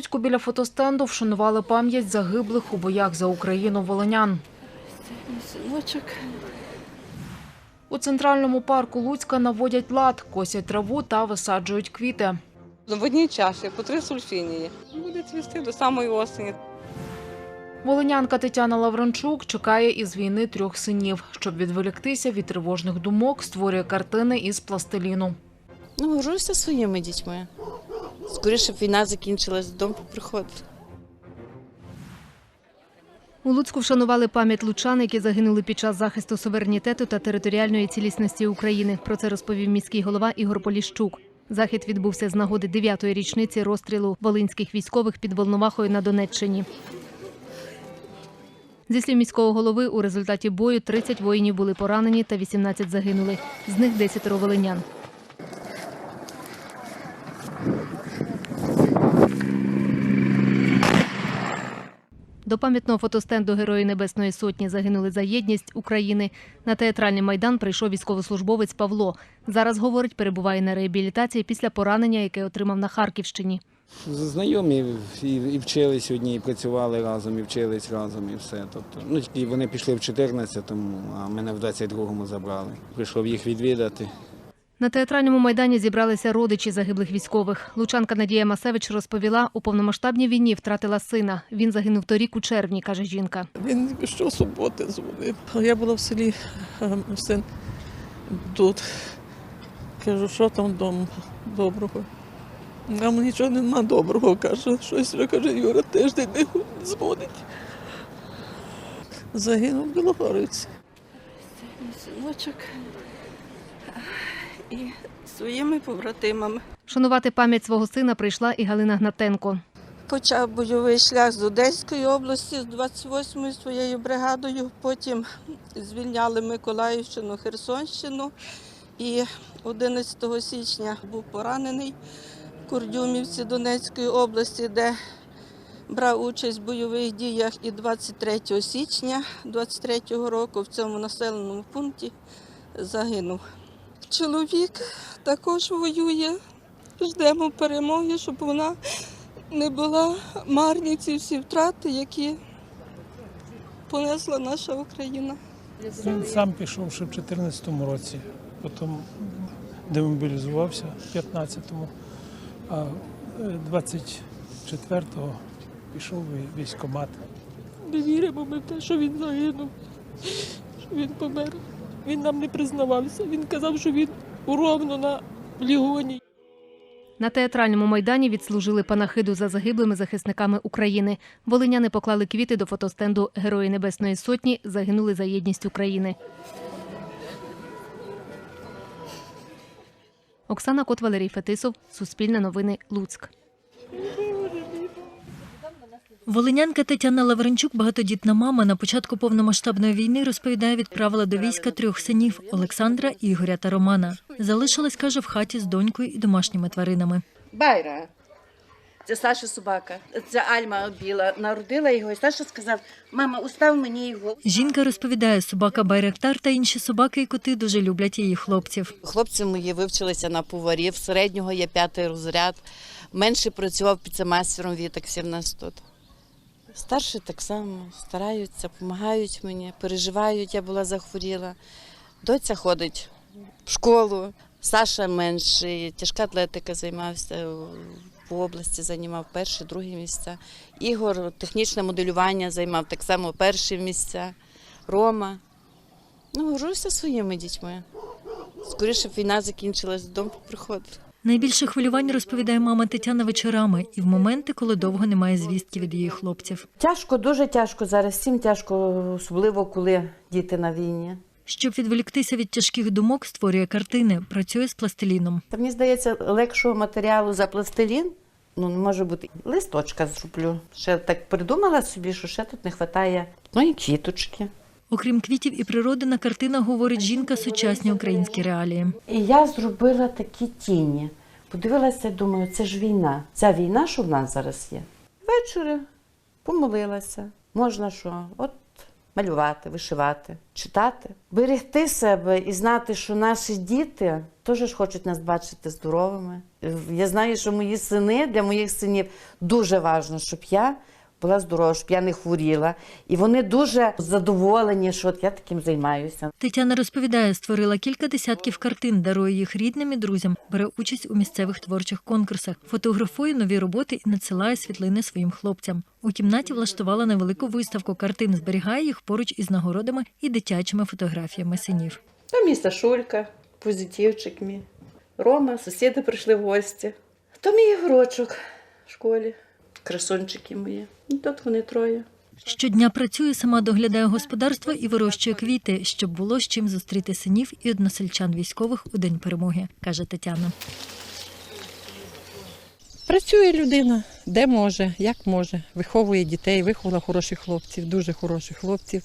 Луцьку біля фотостенду вшанували пам'ять загиблих у боях за Україну волинян. У центральному парку Луцька наводять лад, косять траву та висаджують квіти. Ну, В одній чаші по три сульфінії. Буде цвісти до самої осені. Волинянка Тетяна Лавренчук чекає із війни трьох синів. Щоб відволіктися від тривожних думок, створює картини із пластиліну. Ну, горжуся своїми дітьми. Скоріше б війна закінчилась, додому приходити. У Луцьку вшанували пам'ять лучан, які загинули під час захисту суверенітету та територіальної цілісності України. Про це розповів міський голова Ігор Поліщук. Захід відбувся з нагоди 9-ї річниці розстрілу волинських військових під Волновахою на Донеччині. Зі слів міського голови, у результаті бою 30 воїнів були поранені та 18 загинули. З них 10 волинян. До пам'ятного фотостенду Герої Небесної Сотні загинули за єдність України. На театральний майдан прийшов військовослужбовець Павло. Зараз, говорить, перебуває на реабілітації після поранення, яке отримав на Харківщині. Знайомі і, вчились одні, і працювали разом, і вчились разом, і все. Тобто, ну, і вони пішли в 14-му, а мене в 22-му забрали. Прийшов їх відвідати. На театральному майдані зібралися родичі загиблих військових. Лучанка Надія Масевич розповіла, у повномасштабній війні втратила сина. Він загинув торік у червні, каже жінка. Він щосуботи дзвонив. А я була в селі, син тут. Кажу, що там вдома доброго. Нам нічого нема доброго, каже. Щось каже, Юра тиждень не дзвонить. Загинув в Білогориці. Синочок. І своїми побратимами. Шанувати пам'ять свого сина прийшла і Галина Гнатенко. Почав бойовий шлях з Одеської області з 28-ю своєю бригадою. Потім звільняли Миколаївщину, Херсонщину. І 11 січня був поранений в Курдюмівці Донецької області, де брав участь в бойових діях. І 23 січня 23-го року в цьому населеному пункті загинув. Чоловік також воює. Ждемо перемоги, щоб вона не була марні ці всі втрати, які понесла наша Україна. Він сам пішов ще в 2014 році, потім демобілізувався в 15-му, а е, 24-го пішов у військкомат. Не віримо ми в те, що він загинув, що він помер. Він нам не признавався. Він казав, що він уровно на лігоні. На театральному майдані відслужили панахиду за загиблими захисниками України. Волиняни поклали квіти до фотостенду Герої Небесної Сотні загинули за єдність України. Оксана Кот, Валерій Фетисов, Суспільне новини, Луцьк. Волинянка Тетяна Лавренчук, багатодітна мама, на початку повномасштабної війни розповідає, відправила до війська трьох синів Олександра, Ігоря та Романа. Залишилась, каже, в хаті з донькою і домашніми тваринами. Байра. Це Саша собака. Це Альма біла. Народила його, і Саша сказав: мама, устав мені його. Жінка розповідає, собака Байрактар та інші собаки і коти дуже люблять її хлопців. Хлопці мої вивчилися на поварів. Середнього є п'ятий розряд. Менший працював піцемастером Вітак всі в нас тут. Старші так само стараються, допомагають мені, переживають, я була захворіла. Доця ходить в школу. Саша менший, тяжка атлетика займався в області, займав перші, другі місця. Ігор технічне моделювання займав так само перші місця. Рома. Ну, горжуся своїми дітьми. Скоріше війна закінчилась, додому приходити. Найбільше хвилювань розповідає мама Тетяна вечорами і в моменти, коли довго немає звістки від її хлопців. Тяжко, дуже тяжко зараз. Всім тяжко, особливо коли діти на війні. Щоб відволіктися від тяжких думок, створює картини, працює з пластиліном. Та мені здається, легшого матеріалу за пластилін. Ну, не може бути. Листочка зроблю. Ще так придумала собі, що ще тут не вистачає. Ну і квіточки. Окрім квітів і природи, на картинах говорить жінка сучасні українські реалії. І я зробила такі тіні. Подивилася, думаю, це ж війна. Ця війна, що в нас зараз є. Ввечері помолилася. Можна що? От малювати, вишивати, читати, берегти себе і знати, що наші діти теж хочуть нас бачити здоровими. Я знаю, що мої сини для моїх синів дуже важливо, щоб я була здорова, щоб я не хворіла. І вони дуже задоволені, що от я таким займаюся. Тетяна розповідає, створила кілька десятків картин, дарує їх рідним і друзям, бере участь у місцевих творчих конкурсах, фотографує нові роботи і надсилає світлини своїм хлопцям. У кімнаті влаштувала невелику виставку картин, зберігає їх поруч із нагородами і дитячими фотографіями синів. Там мій Сашулька, позитивчик мій. Рома, сусіди прийшли в гості. То мій ігрочок в школі. Красунчики мої. І тут вони троє. Щодня працює, сама доглядає господарство і вирощує квіти, щоб було з чим зустріти синів і односельчан військових у день перемоги, каже Тетяна. Працює людина, де може, як може. Виховує дітей, виховала хороших хлопців, дуже хороших хлопців.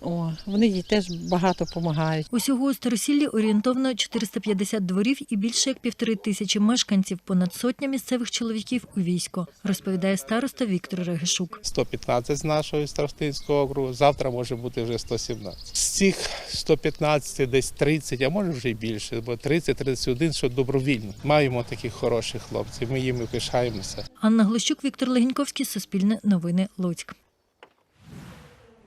О, вони їй теж багато допомагають. Усього у Старосіллі орієнтовно 450 дворів і більше як півтори тисячі мешканців, понад сотня місцевих чоловіків у військо, розповідає староста Віктор Регишук. 115 з нашого старостинського округу, завтра може бути вже 117. З цих 115 десь 30, а може вже й більше, бо 30-31, що добровільно. Маємо таких хороших хлопців, ми їми пишаємося. Анна Глущук, Віктор Легіньковський, Суспільне новини, Луцьк.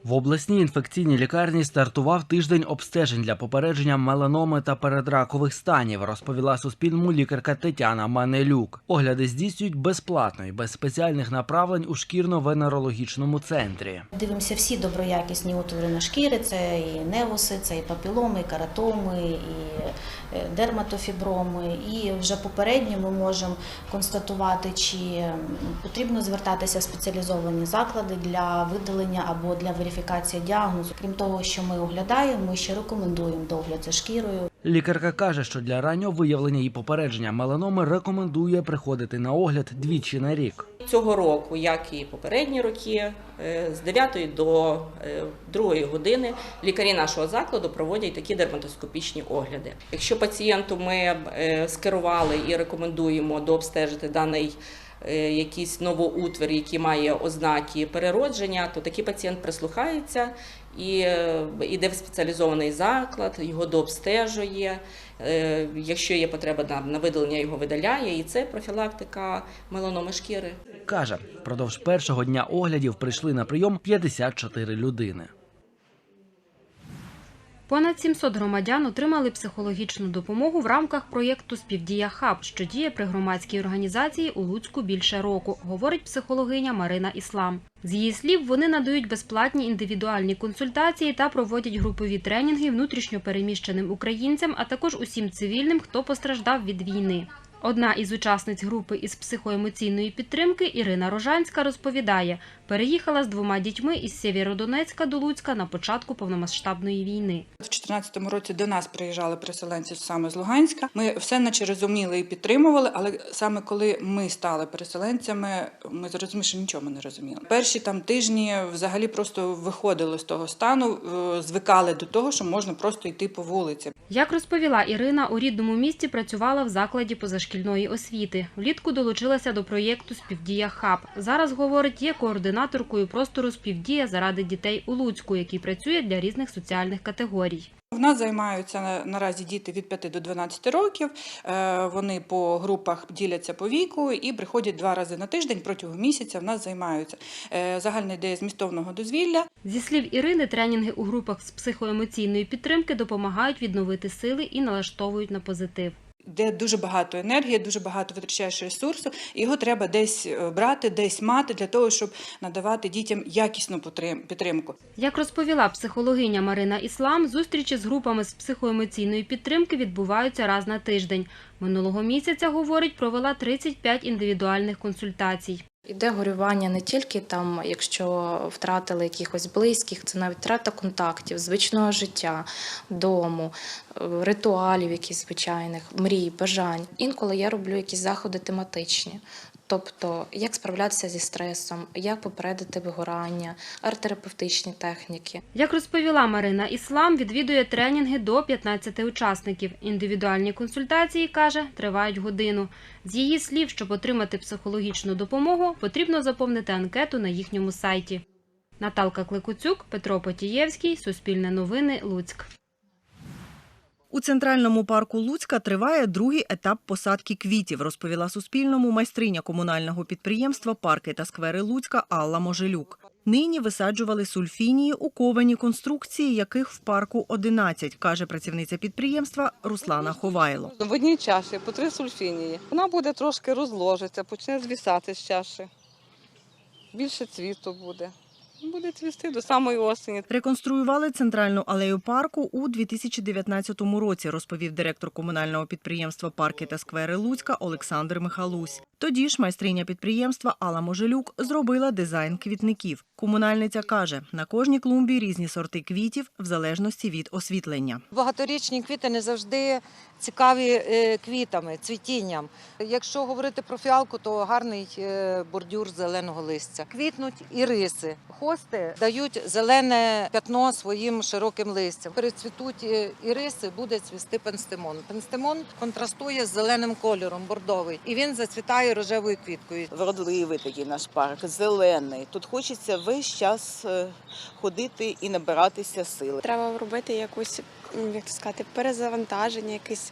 В обласній інфекційній лікарні стартував тиждень обстежень для попередження меланоми та передракових станів, розповіла Суспільному лікарка Тетяна Манелюк. Огляди здійснюють безплатно і без спеціальних направлень у шкірно-венерологічному центрі. Дивимося всі доброякісні утвори шкіри, це і невуси, це і папіломи, і каратоми, і е, дерматофіброми. І вже попередньо ми можемо констатувати, чи потрібно звертатися в спеціалізовані заклади для видалення або для верифікації діагнозу. Крім того, що ми оглядаємо, ми ще рекомендуємо догляд за шкірою. Лікарка каже, що для раннього виявлення і попередження меланоми рекомендує приходити на огляд двічі на рік. Цього року, як і попередні роки, е, з 9 до 2 години лікарі нашого закладу проводять такі дерматоскопічні огляди. Якщо пацієнту ми е, скерували і рекомендуємо дообстежити даний е, якийсь новоутвір, який має ознаки переродження, то такий пацієнт прислухається і е, йде в спеціалізований заклад, його дообстежує. Е, Якщо є потреба на видалення, його видаляє, і це профілактика меланоми шкіри. Каже, впродовж першого дня оглядів прийшли на прийом 54 людини. Понад 700 громадян отримали психологічну допомогу в рамках проєкту Співдія Хаб, що діє при громадській організації у Луцьку більше року, говорить психологиня Марина Іслам. З її слів, вони надають безплатні індивідуальні консультації та проводять групові тренінги внутрішньо переміщеним українцям, а також усім цивільним, хто постраждав від війни. Одна із учасниць групи із психоемоційної підтримки Ірина Рожанська розповідає, переїхала з двома дітьми із Сєвєродонецька до Луцька на початку повномасштабної війни. У 2014 році до нас приїжджали переселенці саме з Луганська. Ми все наче розуміли і підтримували, але саме коли ми стали переселенцями, ми зрозуміли, що нічого не розуміли. Перші там тижні взагалі просто виходили з того стану, е, звикали до того, що можна просто йти по вулиці. Як розповіла Ірина, у рідному місті працювала в закладі позашкільної освіти. Влітку долучилася до проєкту Співдія Хаб. Зараз говорить, є координаторкою простору Співдія заради дітей у Луцьку, який працює для різних соціальних категорій. В нас займаються наразі діти від 5 до 12 років. Е, Вони по групах діляться по віку і приходять два рази на тиждень протягом місяця. В нас займаються Е, загальна ідея змістовного дозвілля. Зі слів Ірини, тренінги у групах з психоемоційної підтримки допомагають відновити сили і налаштовують на позитив. Де дуже багато енергії, дуже багато витрачаєш ресурсу, і його треба десь е, брати, десь мати для того, щоб надавати дітям якісну підтримку. Як розповіла психологиня Марина Іслам, зустрічі з групами з психоемоційної підтримки відбуваються раз на тиждень. Минулого місяця, говорить, провела 35 індивідуальних консультацій. Іде горювання не тільки там, якщо втратили якихось близьких, це навіть втрата контактів, звичного життя, дому, е, ритуалів, якихось звичайних, мрій, бажань. Інколи я роблю якісь заходи тематичні. Тобто, як справлятися зі стресом, як попередити вигорання, арт-терапевтичні техніки. Як розповіла Марина Іслам, відвідує тренінги до 15 учасників. Індивідуальні консультації, каже, тривають годину. З її слів, щоб отримати психологічну допомогу, потрібно заповнити анкету на їхньому сайті. Наталка Кликуцюк, Петро Потієвський, Суспільне новини, Луцьк. У центральному парку Луцька триває другий етап посадки квітів, розповіла Суспільному майстриня комунального підприємства Парки та сквери Луцька Алла Можелюк. Нині висаджували сульфінії у ковані конструкції, яких в парку 11, каже працівниця підприємства Руслана Ховайло. В одній чаші по три сульфінії. Вона буде трошки розложиться, почне звісати з чаші. Більше цвіту буде. Буде цвісти до самої осені. Реконструювали центральну алею парку у 2019 році, розповів директор комунального підприємства Парки та сквери Луцька Олександр Михалусь. Тоді ж майстриня підприємства Алла Можелюк зробила дизайн квітників. Комунальниця каже, на кожній клумбі різні сорти квітів в залежності від освітлення. Багаторічні квіти не завжди цікаві е, квітами, цвітінням. Якщо говорити про фіалку, то гарний е, бордюр зеленого листя. Квітнуть іриси. Хости дають зелене пятно своїм широким листям. Перецвітуть е, іриси, буде цвісти пенстемон. Пенстемон контрастує з зеленим кольором, бордовий, і він зацвітає рожевою квіткою. Вродливий такий наш парк, зелений. Тут хочеться весь час ходити і набиратися сили. Треба робити якусь, як то сказати, перезавантаження, якесь.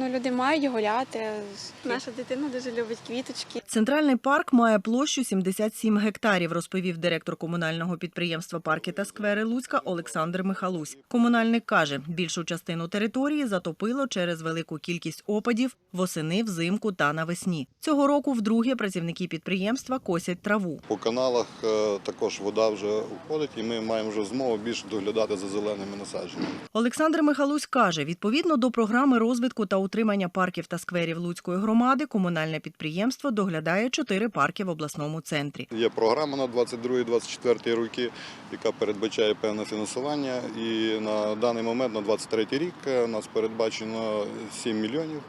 Ну, люди мають гуляти. Наша дитина дуже любить квіточки. Центральний парк має площу 77 гектарів, розповів директор комунального підприємства Парки та сквери Луцька Олександр Михалусь. Комунальник каже, більшу частину території затопило через велику кількість опадів восени, взимку та навесні. Цього року вдруге працівники підприємства косять траву. По каналах е, також вода вже уходить, і ми маємо вже змогу більше доглядати за зеленими насадженнями. Олександр Михалусь каже, відповідно до програми розвитку та утримання парків та скверів Луцької громади, комунальне підприємство доглядає чотири парки в обласному центрі. Є програма на 22-24 роки, яка передбачає певне фінансування. І на даний момент, на 23 рік, е, у нас передбачено 7 мільйонів.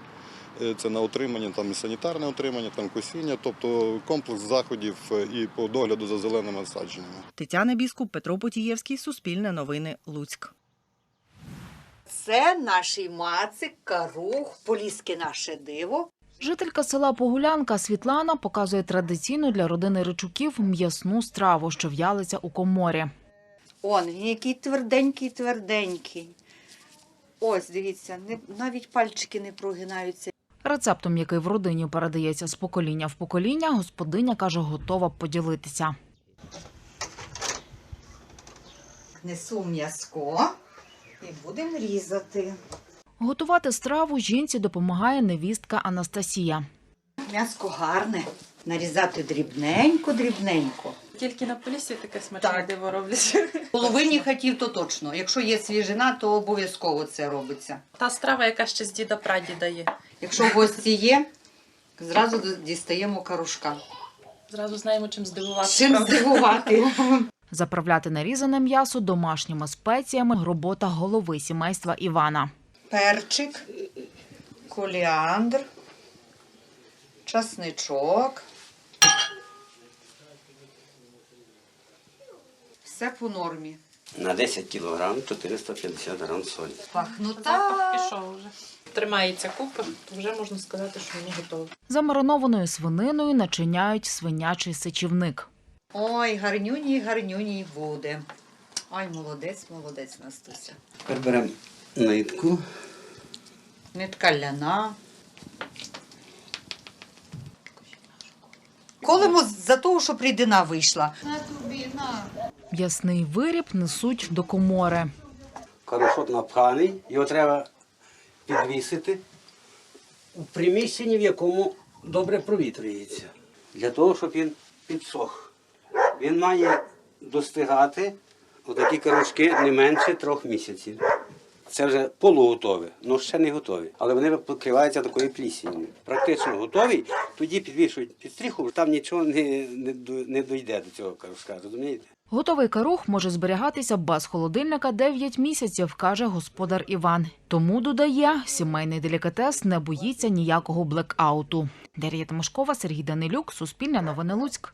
Е, Це на утримання, там і санітарне утримання, там косіння, тобто комплекс заходів е, і по догляду за зеленими насадженнями. Тетяна Біскуп, Петро Потієвський, Суспільне новини, Луцьк. Це наш мацик, карух, поліське наше диво. Жителька села Погулянка Світлана показує традиційну для родини ричуків м'ясну страву, що в'ялиться у коморі. Он він який тверденький, тверденький. Ось, дивіться, не, навіть пальчики не прогинаються. Рецептом, який в родині передається з покоління в покоління, господиня каже, готова поділитися. Несу м'язко і будемо різати. Готувати страву жінці допомагає невістка Анастасія. М'яско гарне. Нарізати дрібненько, дрібненько. Тільки на полісі таке смачне диво роблять. Половині хатів то точно. Якщо є свіжина, то обов'язково це робиться. Та страва, яка ще з діда прадіда є. Якщо гості є, зразу дістаємо карушка. Зразу знаємо, чим здивувати. Чим правда? здивувати? Заправляти нарізане м'ясо домашніми спеціями робота голови сімейства Івана. Перчик, коліандр, часничок. Все по нормі. На 10 кілограм 450 грам солі. Пахнута. Пішов вже. Тримається купа, то вже можна сказати, що воно готове. Замаринованою свининою начиняють свинячий сечівник. Ой, гарнюній, гарнюній буде. Ой, молодець, молодець, Настуся. Тепер беремо нитку. Нитка ляна. Колемо за того, щоб рідина вийшла. На тобі, на. М'ясний виріб несуть до комори. Карушок напханий, його треба підвісити у приміщенні, в якому добре провітрюється. Для того, щоб він підсох. Він має достигати отакі карушки не менше трьох місяців. Це вже полуготові, ну ще не готові. Але вони покриваються такою плісінню. Практично готові, тоді підвішують під стріху, там нічого не, не, не дойде до цього карушка, розумієте? Готовий карух може зберігатися без холодильника 9 місяців, каже господар Іван. Тому додає, сімейний делікатес не боїться ніякого блекауту. Дар'я Тимошкова, Сергій Данилюк, Суспільне новини Луцьк.